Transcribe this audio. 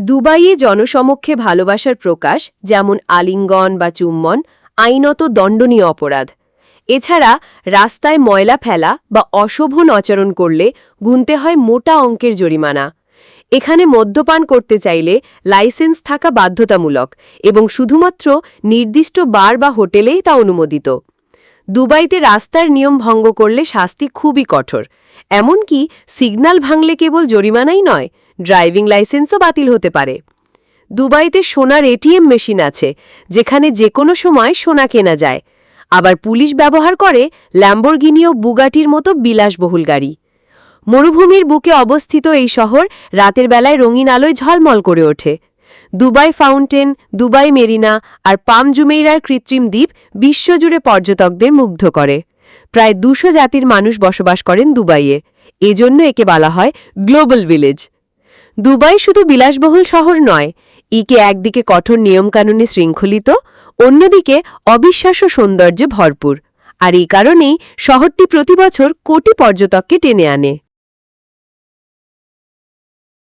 দুবাইয়ে জনসমক্ষে ভালোবাসার প্রকাশ, যেমন আলিঙ্গন বা চুম্বন, আইনত দণ্ডনীয় অপরাধ। এছাড়া, রাস্তায় ময়লা ফেলা বা অশোভন আচরণ করলে গুনতে হয় মোটা অঙ্কের জরিমানা। এখানে মদ্যপান করতে চাইলে লাইসেন্স থাকা বাধ্যতামূলক এবং শুধুমাত্র নির্দিষ্ট বার বা হোটেলেই তা অনুমোদিত। দুবাইতে রাস্তার নিয়ম ভঙ্গ করলে শাস্তি খুবই কঠোর। এমনকি সিগন্যাল ভাঙলে কেবল জরিমানাই নয়, ড্রাইভিং লাইসেন্সও বাতিল হতে পারে। দুবাইতে সোনার এটিএম মেশিন আছে, যেখানে যে কোনো সময় সোনা কেনা যায়। আবার পুলিশ ব্যবহার করে ল্যাম্বরগিনি ও বুগাটির মতো বিলাসবহুল গাড়ি। মরুভূমির বুকে অবস্থিত এই শহর রাতের বেলায় রঙিন আলোয় ঝলমল করে ওঠে। দুবাই ফাউন্টেন, দুবাই মেরিনা আর পাম জুমেইরার কৃত্রিম দ্বীপ বিশ্বজুড়ে পর্যটকদের মুগ্ধ করে। প্রায় দুশো জাতির মানুষ বসবাস করেন দুবাইয়ে। এজন্য একে বলা হয় গ্লোবাল ভিলেজ। দুবাই শুধু বিলাসবহুল শহর নয়, ইকে একদিকে কঠোর নিয়মকানুনে শৃঙ্খলিত, অন্যদিকে অবিশ্বাস্য সৌন্দর্যে ভরপুর। আর এই কারণেই শহরটি প্রতিবছর কোটি পর্যটককে টেনে আনে।